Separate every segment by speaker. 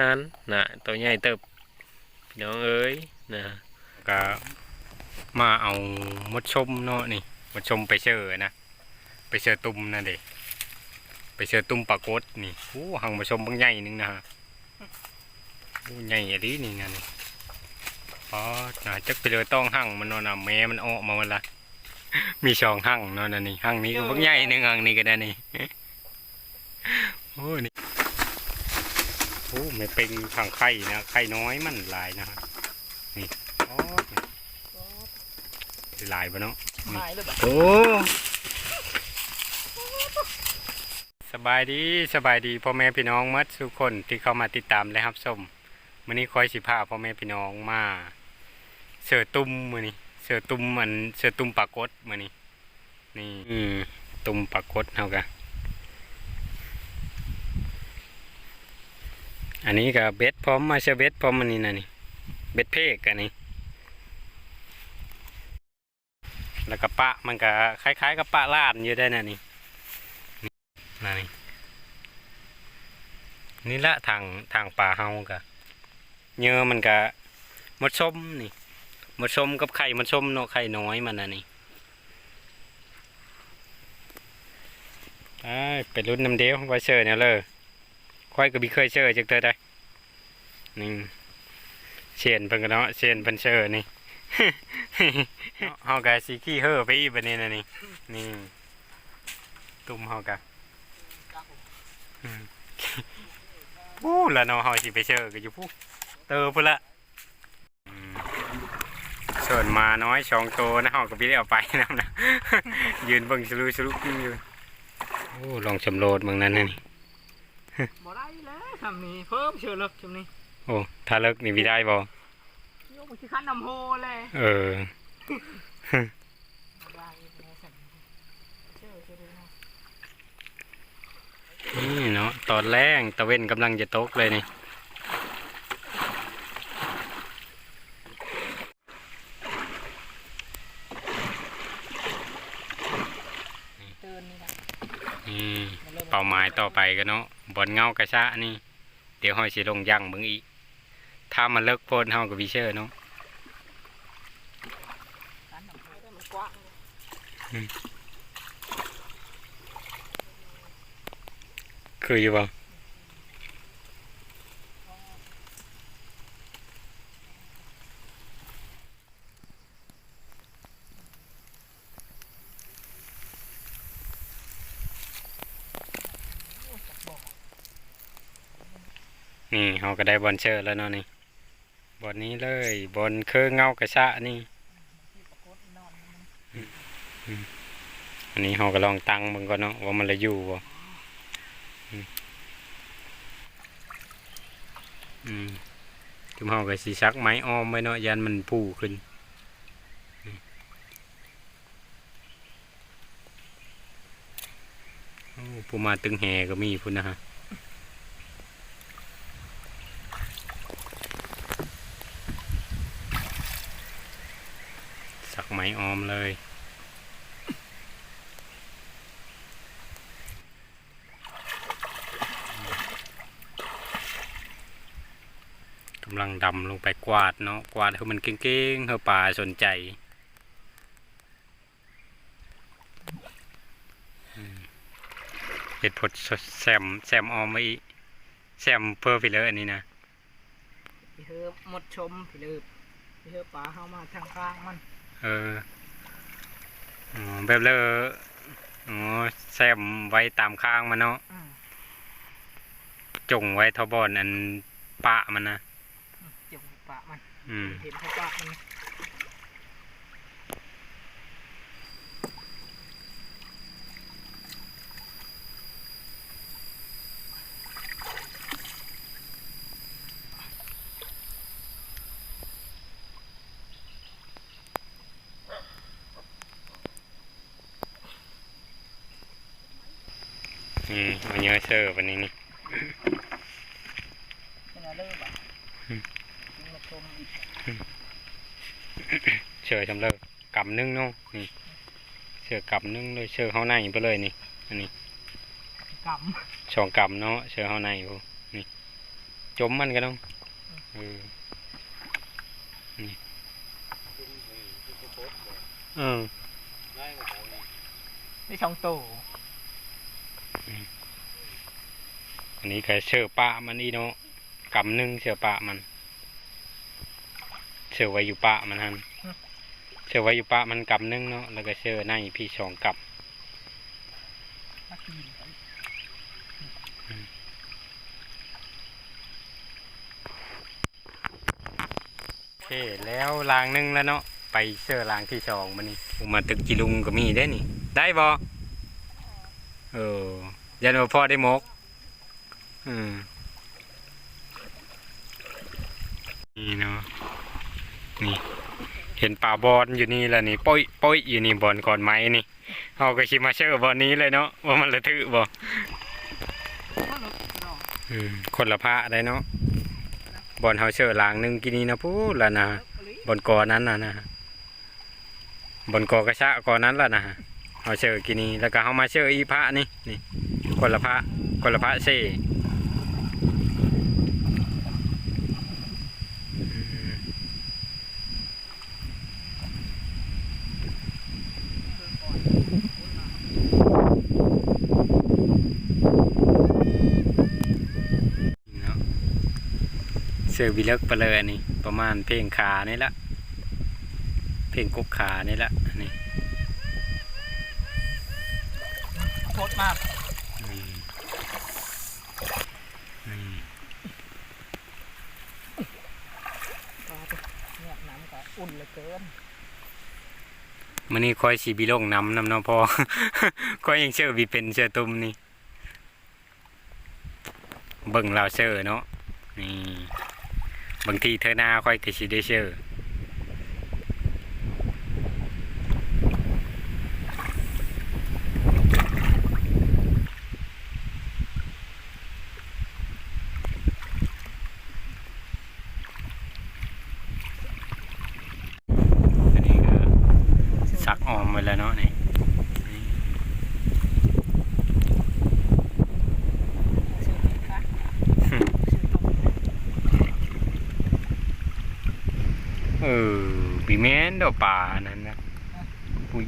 Speaker 1: นั้นนะตัวใหญ่เติบพี่น้องเอ้ยนะ
Speaker 2: ก็มาเอามดชมเนาะนี่มดชมไปเชื่อนะไปเชื่อตุ่มนั่นเด็ไปเชื่อตุ่มปลากดนี่โอ้หังมาชมบางใหญ่นึงนะฮะใหญ่อะดินี่นั่นนี่อ๋อนะจักไปเลยต้องหั่งมันเนอนน่ะแม่มันออกมาวันละมีช่องหั่งเนาะนั่นนี่หั่งนี้ก็บางใหญ่หนึงหั่งนี้ก็ได้นี่โอ้นี่ โอ้ไม่เป็นทางไข่นะไข่น้อยมันหลายนะฮะนี่อ๋อหลายปะเนาะ
Speaker 3: หายเลยแบบ
Speaker 2: โอ้สบายดีสบายดีพ่อแม่พี่น้องหมัดทุกคนที่เข้ามาติดตามและรับชมมื้อนี้คอยสิพาพ่อแม่พี่น้องมาเสือตุ้มมื้อนี้เสือตุ้มมันเสือตุ้มปลากดมื้อนี้นี่อืมตุ้มปลากดเฮากะ อันนี้ก็เบ็ดพร้อมมาเชเบ็ดพร้อมมันนี่นะนี่เบ็ดเพกอันนี้ แล้วก็ปะมันก็คล้ายๆกับปะลาดอยู่ได้นะนี่นี่นนี่นี่ละทางทางป่าเฮากะเนื้อมันก็มดส้มนี่มดส้มกับไข่มดส้มเนาะไข่น้อยมันนะนี่ไปไปรุ่นน้ำเดียวไวเชิญเนี่ยเลย ค่อยก็บีเคยเชิญจักเตอได้นี่เชียนเพิ่นก็เนาะเชียนเพิ่นเชิญนี่เฮากะสิขี้เห่อไปอีกบัดนี้นะนี่นี่ตุ่มเฮากะอืมปู้ละเนาะเฮาสิไปเชิญก็อยู่ปู้เตอพุ่นละอืมส่วนมาน้อยสองโตวนะเฮาก็บ่ได้เอาไปนำนะยืนเบิ่งสลุสลุกินอยู่โอ้ลองชมโลดเบิ่งนั้นนะนี่
Speaker 3: บ่ได้เลยทำนี้เพิ่มเชื่อเลิกทำนี้
Speaker 2: โอ้ถ้าเลิกนี่บ่ได้บ่
Speaker 3: โยกไปที่ขั้นนำโฮเลย
Speaker 2: เออ
Speaker 3: บ่ได้เลยสั่นเชื่อเชื่อเลยเนาะ
Speaker 2: นี่เนาะตอนแรกตะเว้นกำลังจะตกเลยนี่
Speaker 3: เตือนนี่นะ
Speaker 2: นี่
Speaker 3: มัน เริ่ม
Speaker 2: เป้าหมายต่อไปก็เนาะบอลเงากระชะนี่ เดี๋ยวห้อยสิลงยั่งมึงอีก ถ้ามันเลิกโพนเฮากับวิเชอร์เนาะคืออยู่บ่นี่เฮาก็ได้บอลเชอร์แล้วเนาะนี่บอลนี้เลยบอลคือเงากระชะนี่อันนี้เราก็ลองตั้งมันก่อนเนาะว่ามันจะอยู่บ่อืมอืมคือเราก็สิซักไม้อ้อมไว้เนาะยันมันปูขึ้นอืมโอ้มาตึงแหก็มีพุ่นนะฮะ ซักไม้อ้อมเลย กำลังดำลงไปกวาดเนาะกวาดให้มันเก่งๆให้ป่าสนใจเห็ดพดแซมแซมออมไว้อีกแซมเพื่อไปเลยอันนี้นะ
Speaker 3: พี่เฮิบหมดชมพี่เลิบพี่เฮิบป่าเข้ามาทางกลางมัน
Speaker 2: เอออ๋อแบบเลออ๋อแซมไว้ตามข้างมันเนาะ
Speaker 3: อืม
Speaker 2: จงไว้ทอบอนอันปะมันนะ
Speaker 3: จุ่มป่ามัน
Speaker 2: อืม
Speaker 3: เห็นเขาป่ามัน
Speaker 2: อืมเอาเยอะเซอร์วันนี้นี่
Speaker 3: เป็นอะไรบ้าง
Speaker 2: อืม
Speaker 3: จึงมาชมอีก
Speaker 2: เชื่อจำเลยกำนึงเนาะนี่เชื่อกำนึงเลยเชื่อเข้าในไปเลยนี่อันนี้
Speaker 3: ก
Speaker 2: สองกำเนาะเชื่อเข้าในพวกนี่จมมันกันน้องเออนี่เออ
Speaker 3: นี่ช่องโต
Speaker 2: อันนี้ก็เชือปะมันอีเนาะกำหนึ่งเชือปะมันเชือไว้อยู่ปะมันหันเชือไว้อยู่ปะมันกำหนึ่งเนาะแล้วก็เชือในพี่สองกับโอเคแล้วลางหนึ่งแล้วเนาะไปเชือลางที่สองมันนี่ผมมาตึกจิลุงก็มีได้นี่ ได้บ่เออยันว่าพ่อได้หมก นี่เนาะนี่ เห็นป่าบอลอยู่นี่แหละนี่ป้อยป้อยอยู่นี่บอลก่อนไหมนี่เอาก็ชิมาเชื่อบอลนี้เลยเนาะว่ามันระทึกบ่
Speaker 3: ว่ารถรอ
Speaker 2: อืมคนละพระได้เนาะบอลเฮาเชื่อหลางหนึงกินนี่นะพูดละนะบอลกอนั้นนะนะบอลกอกระชะกอนั้นละนะเฮาเชื่อกินนี่แล้วก็เฮามาเชื่ออีพระนี่นี่คนละพระคนละพระเซ่อืม เนาะ เสือวิเลิกไปเลยอันนี้ ประมาณเพลงขานี่ละเพลงกุกขานี่ละอันนี่
Speaker 3: โคตรมาก
Speaker 2: นี่นี่
Speaker 3: ก็เนี่ยน้ำก็อุ่นเหลือเกิน
Speaker 2: มันนี่คอยสีบิลงน้ำน้ำเนาะพอคอยยังเชื่อวีเป็นเชื่อตุมนี่เบิ่งเราเชื่อเนาะนี่ บางทีเธอหน้าค่อยก็สิได้เชื่ออันนี้ก็ซักออมไว้แล้วเนาะนี่
Speaker 3: ชื่อผิดค่ะชื่อตรง
Speaker 2: เออบีแมน ดอกป่านั่นนะอุ้ย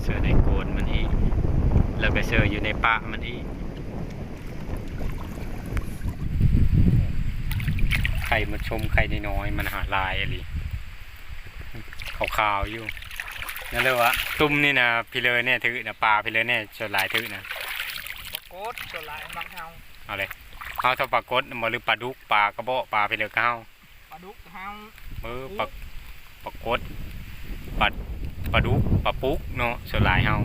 Speaker 2: เสือในโกนมันอีกแล้วก็เสืออยู่ในป่ามันอีกไข่มาชมไข่น้อยๆมันหาลายอะไรขาวๆอยู่นั่นเลยวะตุ้มนี่นะพี่เลยเนี่ยถือนะปลาพี่เลยเนี่ยชนลายถือนะ
Speaker 3: ปรากฏตัวลายบางเฮา
Speaker 2: เอาเลย เอาเท่าปลากดมาหรือปลาดุกปลากระบอกปลาไปเลยก็เอา
Speaker 3: ปลาดุกเฮา
Speaker 2: มือปลาปลากดปลาปลาดุกปลาปุ๊กเนาะส่วนหลายเฮา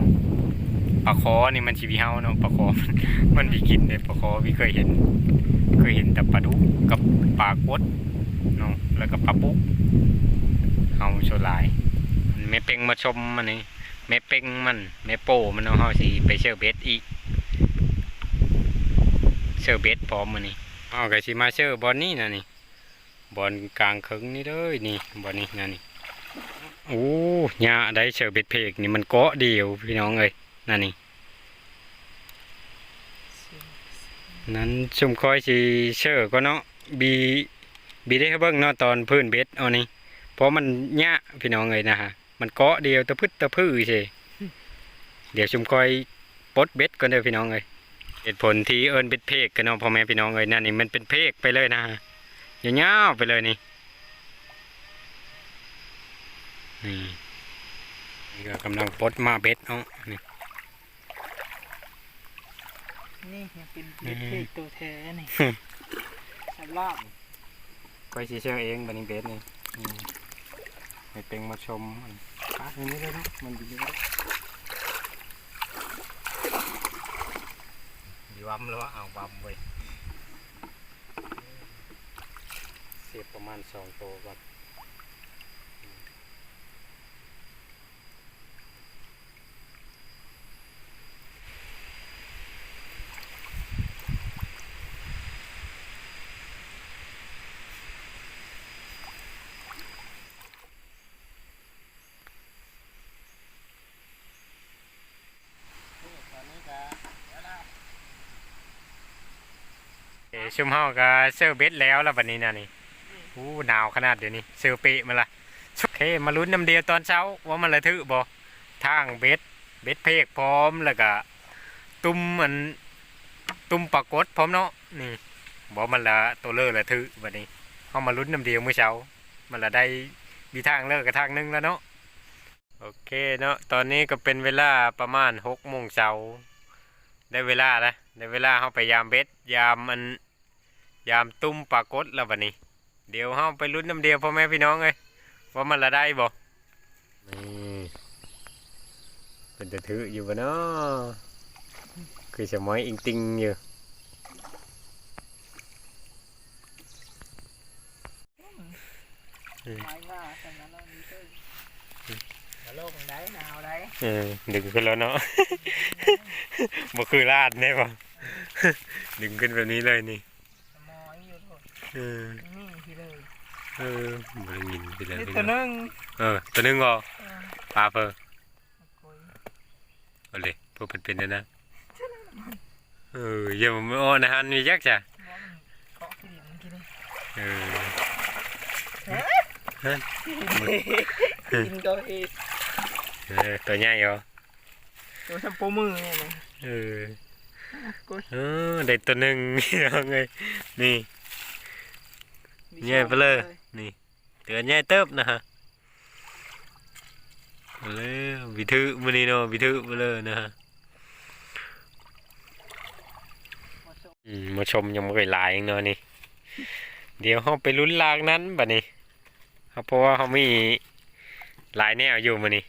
Speaker 2: ปลาคอนี่มันชีวิเฮาเนาะปลาคอมันมันมีกินเลยปลาคอพี่เคยเห็น เคยเห็นแต่ปลาดุกกับปลากดเนาะแล้วก็ปลาปุ๊กเฮาส่วนหลายมันไม่เป็งมาชมมันนี่แม่เป็งมันแม่โป้มันเนาะเฮาสิไปเชื่อเบ็ดอีก เชื่อเบ็ดพร้อมมันนี่อ๋อก็สิมาเชื่อบอลนี่นะนี่บอลกลางครึ่งนี่เด้อนี่บอลนี่นะนี่โอ้ยาได้เชื่อเบ็ดเพกนี่มันเกาะเดียวพี่น้องเอ้ยนั่นนี่นั้นชุมคอยสิเชื่อก็เนาะบีบีได้ให้เบิ่งเนาะตอนพื้นเบ็ดเอานี่เพราะมันยะพี่น้องเอ้ยนะฮะมันเกาะเดียวตะพึดตะพื้อใช่เดี๋ยวชุมคอยปลดเบ็ดก่อนเด้อพี่น้องเอ้ย เหตุผลที่เอิญเป็นเพกกันเนาะพ่อแม่พี่น้องเอ้ยนั่นนี่มันเป็นเพกไปเลยนะยาวๆไปเลยนี่นี่นี่ก็กำลังปลดมาเบ็ดเนาะนี่
Speaker 3: นี่ยังเป็นเล็กเพกตัวแท้นี่
Speaker 2: ฮึ
Speaker 3: สำลาบ
Speaker 2: ก็สิเชื่อเองบัดนี้เบ็ดนี่อืมให้เป็งมาชมอันปากอันนี้เลยเนาะมันดีเลย วัมแล้วว่าเอาวัมไว้เสียบประมาณสองตัวก่อน ชุมเฮาก็เซอร์เบ็ดแล้วแล้วบัดนี้นะนี่อู้หนาวขนาดเดี๋ยวนี้เซอร์เปะมาละโอเคมาลุ้นน้ำเดียวตอนเช้าว่ามันระทึกบ่ทางเบ็ดเบ็ดเพกพร้อมแล้วก็ตุ้มมันตุ้มปรากฏพร้อมเนาะนี่บ่มันละตัวเลอระทึกบัดนี้เฮามาลุ้นน้ำเดียวเมื้อเช้า มันละได้มีทางเลิกกับทางหนึงแล้วเนาะโอเคเนาะตอนนี้ก็เป็นเวลาประมาณหกโมงเช้าได้เวลาแล้วได้เวลาเฮาไปยามเบ็ดยามมัน ยามตุ้มปรากฏแล้วบัดนี้ เดี๋ยวเฮาไปลุ้นน้ำเดียวพ่อแม่พี่น้องเอ้ยว่ามันละได้บ่นี่เป็นจะถืออยู่บ่เนาะคือสมอยอิงติงอยู่
Speaker 3: ไม้ง่าฉะนั้นเราดีขึ้นมาโลกมันได้หนาวได้
Speaker 2: เออดึงขึ้นแล้วเนาะบ่คือลาดแน่บ่ดึงขึ้นแบบนี้เลยนี่
Speaker 3: มอยอยู่โทษ
Speaker 2: เออ
Speaker 3: นี่พี่เลย
Speaker 2: เออบ่ได้ยินไปเลย
Speaker 3: นี่ตัวหนึ่ง
Speaker 2: เออตัวหนึงบ่
Speaker 3: เอ
Speaker 2: ปลาเฟอ
Speaker 3: อ้ย
Speaker 2: เอาเลยพื่อเป็นเป็นนะนะเอออย่ามาอ้นะฮันมีจักจ้ะ
Speaker 3: ว่ามันเกาะขี้ดินเมื่อกี้นี่
Speaker 2: เออ
Speaker 3: กินก็เอง
Speaker 2: เออตัวใหญ่เหรอ
Speaker 3: ตัวทำโปมือเนี่ยนะ
Speaker 2: เออ
Speaker 3: กู
Speaker 2: เออได้ตัวหนึ่งเอาไงนี่ ใหญ่ไปเลยนี่เตือนใหญ่เติบนะฮะเอาเลยวิทึมือนี้เนาะวิทึไปเลยนะฮะมาชมยังไม่เคยหลายเนาะนี่เดี๋ยวเขาไปลุ้นลากนั้นบัดนี้ครับเพราะว่าเขามีหลายแนวอยู่มานี่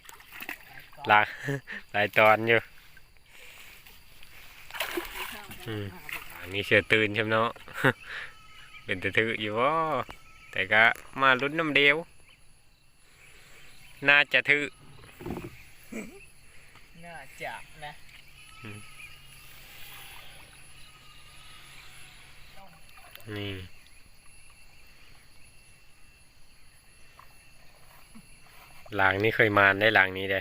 Speaker 2: หลายหลายตอนอยู่อืมอันนี้เสือตื่นใช่ไหมเนาะ เป็นตะถืออยู่ว่าแต่ก็มาลุ้นน้ำเดียว น่าจะถือ
Speaker 3: น่าจะนะ
Speaker 2: นี่หลังนี้เคยมาได้หลังนี้ได้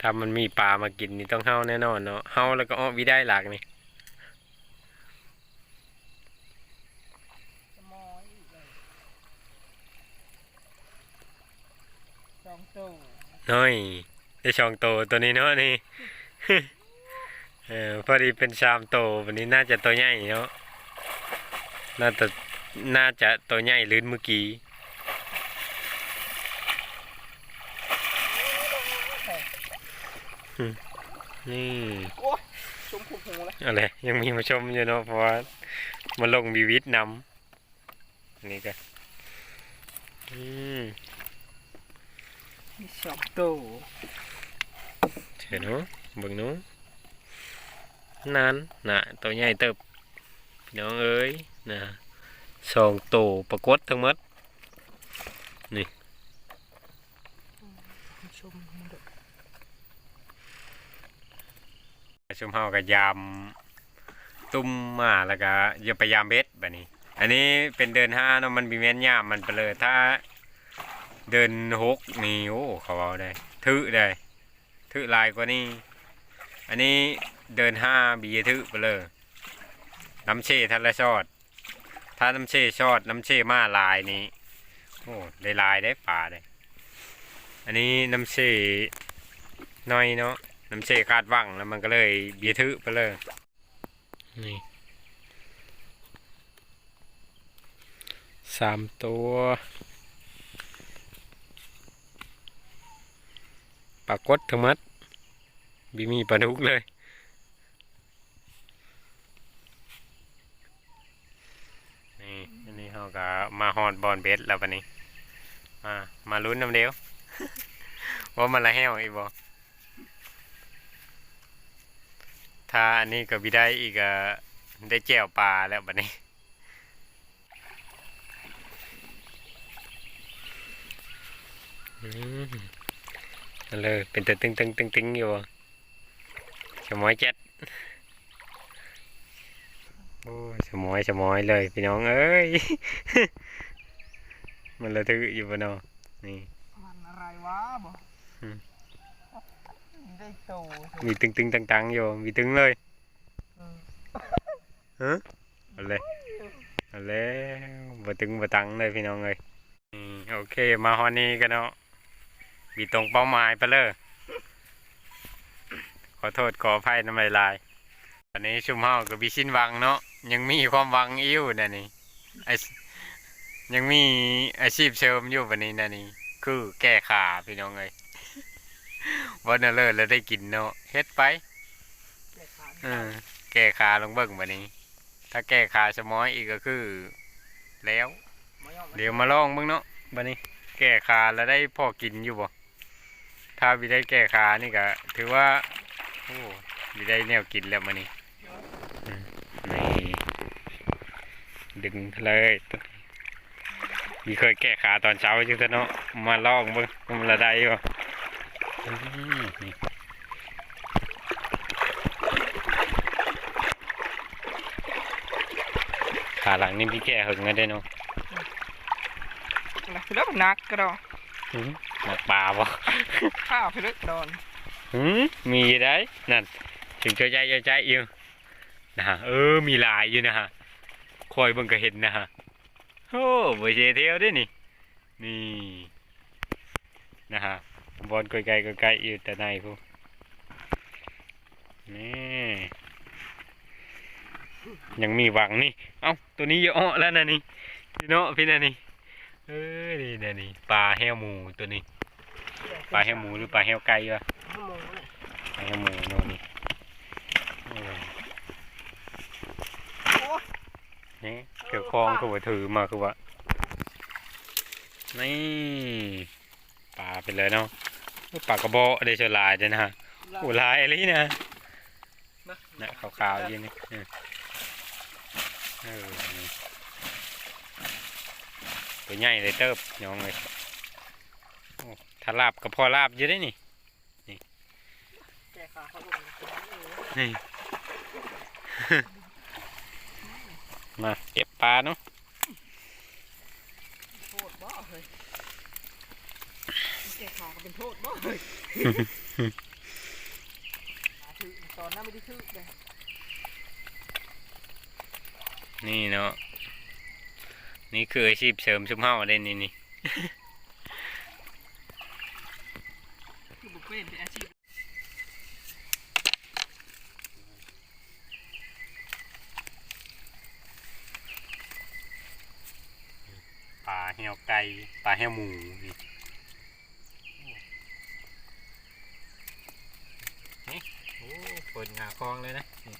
Speaker 2: ถ้ามันมีปลามากินนี่ต้องเฮาแน่นอนเนาะเฮาแล้วก็อ้อวิได้หลักนี่
Speaker 3: มอยอีกเลยส องตัว
Speaker 2: น้อยได้ช่องโตตัวนี้เนาะนี่ เออพอดีเป็นชามโตวันนี้น่าจะตัวใหญ่เนาะน่าจะน่าจะตัวใหญ่ลื่นเมื่อกี้นี่
Speaker 3: โอ้ยชมพูหูแล้ว
Speaker 2: อะไรยังมีมาชมอยู่เนาะเพราะว่ามาลงบีวิทนำนี่ก็อืม
Speaker 3: สองตัว
Speaker 2: เฉยนาะเบิ่งนาะนานน่ะตัวใหญ่เติบน้องเอ้ยนะสองโตวปรากฏทั้งหมด
Speaker 3: นเด้อ
Speaker 2: ชุมเฮาก็ยามตุ้มมาแล้วก็อย่าไปยามเบ็ดแบบนี้ อันนี้เป็นเดินห้าเนาะมันมีแม่นยามมันไปเลยถ้า เดินหกนี่โอ้เขาเอาได้ถือได้ถือลายกว่านี้อันนี้เดินห้าบีถือไปเลยน้ำเช่ทันละชอด ถ้าน้ำเช่ชอดน้ำเช่มาลายนี้โอ้ได้ลายได้ป่าได้อันนี้น้ำเช่น้อยเนาะน้ำเชคาดว่างแล้วมันก็เลยบียทึไปเลยนี่สามตัวปรากฏทั้งหมดบีมีปลาดุกเลย นี่อันนี้เขาก็มาฮอดบอลเบสแล้ววันนี้ มามาลุ้นน้ำเดียว ว่ามันละแห้วอีกบ่ถ้าอันนี้ก็บิได้อีกอะได้แจ่วปลาแล้วบัดนี้อืมนั่น เลยเป็นตัวตึงตึงตึงตึงอยู่บ่สมอยเจ็ดโอ้ยสมอยสมอยเลยพี่น้องเอ้ย มันระทึกอยู่บ่เนาะนี่
Speaker 3: มันอะไรวะบ่
Speaker 2: อืม
Speaker 3: ได้โต
Speaker 2: มีตึงตึงตังตังอยู่มีตึงเลยฮะเอาเลยเอาแล้วบ่ตึงบ่ตังเลยพี่น้องเอ้ยอืมโอเคมาฮอดนี้กันเนาะ มีตรงเป้าหมายไปเลยขอโทษขออภัยน้ำลายลายวันนี้ชุมเฮาก็มีสิ้นหวังเนาะยังมีความหวังอยู่นะนี่ไอยังมีอาชีพเสริมอยู่วันนี้นะนี่คือแก้ขาพี่น้องเอ้ยวันนั้นเลยแล้วได้กินเนาะเฮ็ดไป
Speaker 3: แก้ขา
Speaker 2: เออแก้ขาลงเบิ่งบัดนี้ ถ้าแก้ขาสมอยอีกก็คือ แล้ว
Speaker 3: บ่ยอม
Speaker 2: เดี๋ยวมาลองเบิ่งเนาะบัดนี้ แก้ขาแล้วได้พอกินอยู่บ่ ถ้าวิได้แก้ขานี่ก็ถือว่าโอ้วิได้แนวกินแล้วมื้อนี้อืมนี่ดึงเลยมีเคยแก้ขาตอนเช้าจังซะเนาะมาลองเบิ่งว่ามันละได้บ่อืมนี่ขาหลังนี่พี่แก่หึงกันได้เนาะ
Speaker 3: นะพี่เลิกนักก็ดอ
Speaker 2: หืมหนักปลาบ่
Speaker 3: ข้าวพี่เลิกดอน
Speaker 2: หืมมีได้นั่นถึงเจ้าใจเจ้าใจอยู่นะฮะเออมีหลายอยู่นะฮะคอยเบิ่งก็เห็นนะฮะโอ้บ่เชเที่ยวเด้วยนี่นี่นะฮะบอลไกลๆก็ไกลอยู่แต่ในพูนี่ยังมีหวังนี่ เอ้าตัวนี้เยอะแล้วนะนี่พี่เนาะพี่นะนี่ เอ้ยนี่นะนี่ปลาแห้วหมูตัวนี้ ปลาแห้วหมูหรือปลาแห้วไก่วะ
Speaker 3: ชั่วโมงเลย
Speaker 2: ปลาแห้วหมูโน่นนี่โอ้ย
Speaker 3: โอ้ย
Speaker 2: นี่เกี่ยวคลองคือว่าถือมาคือว่านี่ปลาไปเลยเนาะปลากระบอกได้เชลายจ้ะนะฮะโอ้ลายอะไรนะนะขาวๆอยืนนี่เออเออนี่ ตัวใหญ่เลยเติบน้องเลยโอ้ถ้าลาบกับพ่อลาบอยู่ได้นี่
Speaker 3: แก้ขาเขาลง
Speaker 2: นี่มาเก็บปลาเนาะ
Speaker 3: โทษบ่เฮ้ยแก้ขาก็เป็นโทษบ่เฮ้ยหาถือตอนนั้นไม่ได้ถือเลย
Speaker 2: นี่เนาะ นี่คืออาชีพเสริมชุมเฮาได้นี่นี่
Speaker 3: คือบุฟเฟ่ต์เป็นอาชีพ
Speaker 2: ปลาเหี่ยวไก่ปลาเหี่ยวหมูนี่นี่โอ้เปิดงาคลองเลยนะนี่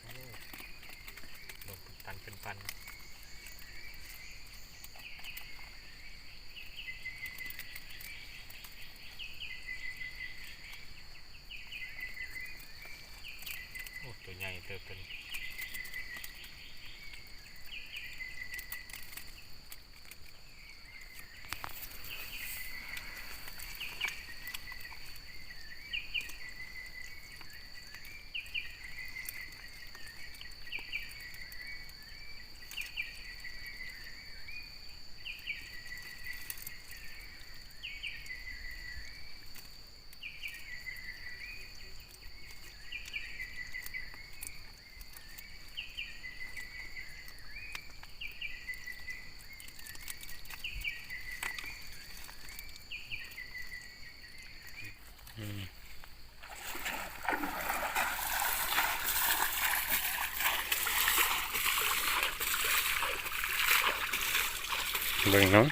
Speaker 2: โอ้ลงเป็นปันเป็นปันโอ้ตัวใหญ่เติบเป็น เบิ่งเนาะ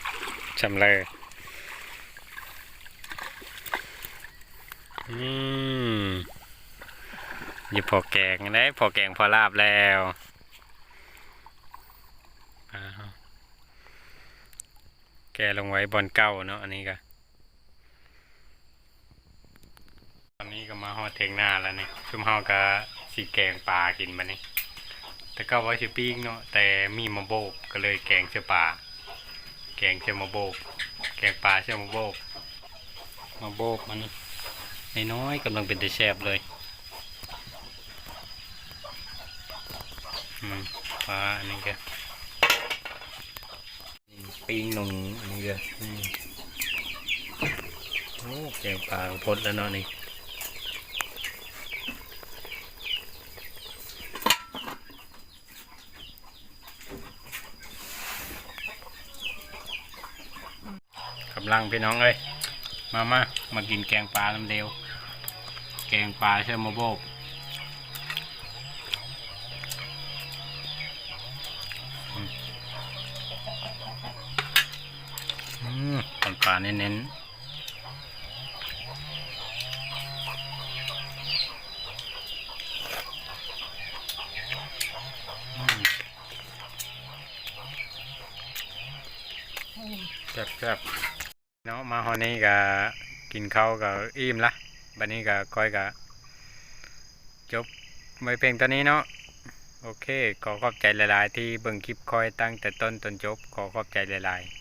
Speaker 2: จำเลยอืมอยู่พอแกงได้พอแกงพอลาบแล้วแกลงไว้บอนเก้าเนาะอันนี้ก็ตอนนี้ก็มาฮอดเทงหน้าแล้วเนี่ยชุมเฮาก็สีแกงปลากินมานี่แต่ก็ว่าสิปิ้งเนาะแต่มีมาโบกก็เลยแกงเสือปลา แกงเชอมาโบก แกงปลาเชอมาโบก มาโบกมันน้อยๆกำลังเป็นตะแซบเลยปลาอันนี้ก็ปิ้งลงอันนี้ก็อืมโอ้แกงปลาพดแล้วเนาะนี่ำ ลังพี่น้องเอ้ยมามามากินแกงปลาน้ำเดียวแกงปลาเชื่อมโบกอืมอืมปลาปลาเน้นๆแซ่บๆ มาฮอนี้ก็กินข้าวก็อิ่มละบัดนี้ก็ก้อยก็จบไม่เพียงตอนนี้เนาะโอเค ขอขอบใจหลาย ๆ ที่เบิ่งคลิปคอยตั้งแต่ต้นจนจบ ขอขอบใจหลาย ๆ